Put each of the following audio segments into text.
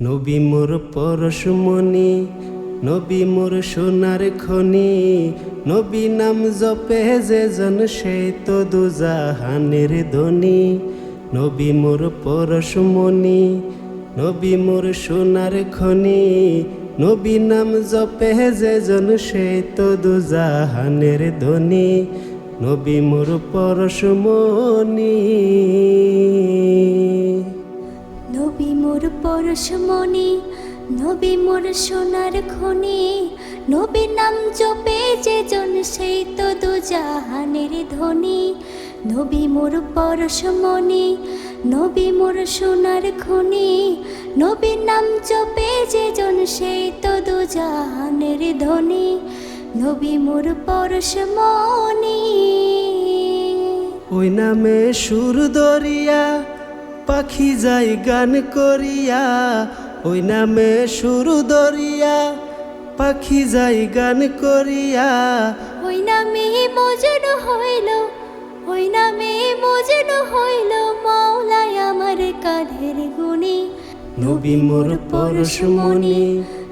নবী মোর পরশমণি নবী মোর সোনার খনি, নবী নাম জপে যে জন সেই তো দুজাহানের ধনী। নবী মোর পরশমণি নবী মোর সোনার খনি, নবী নাম জপে যে জন সেই তো দুজাহানের ধনী। নবী মোর পরশমণি পরশমণি নবী মোর সোনার খনি। নবী নাম জপে যে জন সেই তো দু জাহানের ধনী। নবী মোর পরশমণি নবী মোর সোনার খনি। নবী নাম জপে যে জন সেই তো দু জাহানের ধনী। নবী মোর পরশমণি ওই নামে সুর দরিয়া পাখি যাই গান করিয়া, ওই নামে সুর দরিয়া পাখি যাই গান করিয়া। ওই নামে মজন হইল, ওই নামে মজন হইল, মাওলায় আমার কাঁধের গুণী, নবী মোর পরশমণি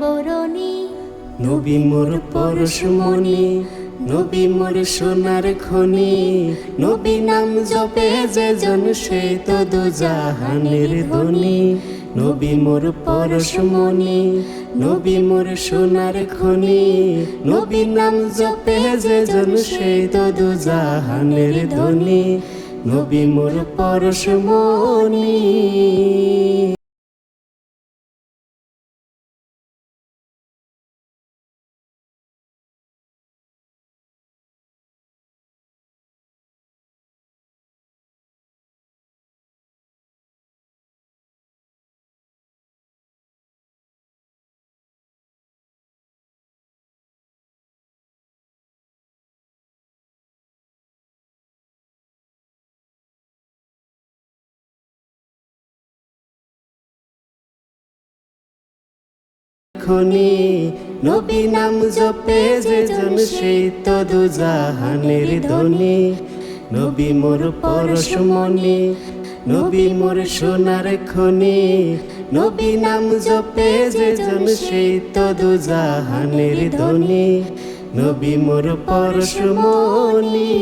বরণী। নবী মোর পরশমণি নবী মোর সোনার খনি। নবী নাম জপে যে জন সেই তো দুজাহানের ধনী। নবী মোর পরশমণি নবী মোর সোনার খনি। নবী নাম জপে যে জন সেই তো দুজাহানের ধনী। নবী মোর পরশমণি খনি নবী নাম জপে যে জন সেই তো দুজাহানের ধনী নবী মোর পরশমণি নবী মোর সোনার খনি। নবী নাম জপে যে জন সেই তো দুজাহানের ধনী নবী মোর পরশমণি